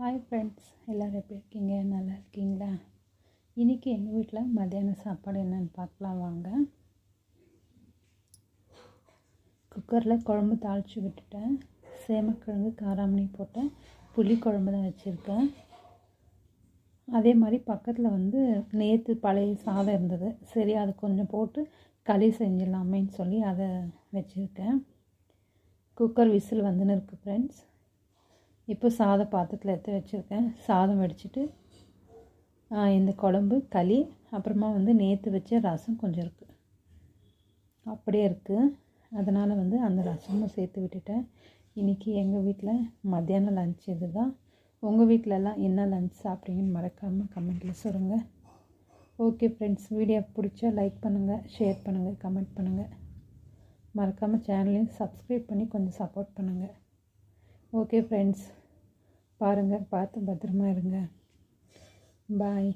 Hi friends எல்லோரும் எப்படி இருக்கீங்க? நல்லா இருக்கீங்களா? இன்றைக்கி எங்கள் வீட்டில் மத்தியான சாப்பாடு என்னென்னு பார்க்கலாம் வாங்க. குக்கரில் குழம்பு தாளித்து விட்டுட்டேன். சேமக்கிழங்கு காராமணி போட்டேன் புளி குழம்பு தான் வச்சுருக்கேன். அதே மாதிரி பக்கத்தில் வந்து நேற்று பழைய சாதம் இருந்தது. சரி அது கொஞ்சம் போட்டு களி செஞ்சிடலாமேன்னு சொல்லி அதை வச்சுருக்கேன். குக்கர் விசில் வந்துன்னு இருக்குது ஃப்ரெண்ட்ஸ் இப்போ சாதம் பாத்திரத்தில் எடுத்து வச்சுருக்கேன். சாதம் வடிச்சிட்டு இந்த குழம்பு களி அப்புறமா வந்து நேற்று வச்ச ரசம் கொஞ்சம் இருக்குது அப்படியே இருக்குது அதனால் வந்து அந்த ரசமும் சேர்த்து விட்டுட்டேன். இன்றைக்கி எங்கள் வீட்டில் மத்தியானம் லஞ்ச் இது தான் உங்கள் வீட்டிலலாம் என்ன லஞ்ச் சாப்பிட்றீங்கன்னு மறக்காமல் கமெண்ட்டில் சொல்லுங்கள் ஓகே ஃப்ரெண்ட்ஸ் வீடியோ பிடிச்சா லைக் பண்ணுங்கள் ஷேர் பண்ணுங்கள் கமெண்ட் பண்ணுங்கள் மறக்காமல் சேனலையும் சப்ஸ்கிரைப் பண்ணி கொஞ்சம் சப்போர்ட் பண்ணுங்கள் ஓகே ஃப்ரெண்ட்ஸ் பாருங்கள் பார்த்து பத்திரமா இருங்க. பாய்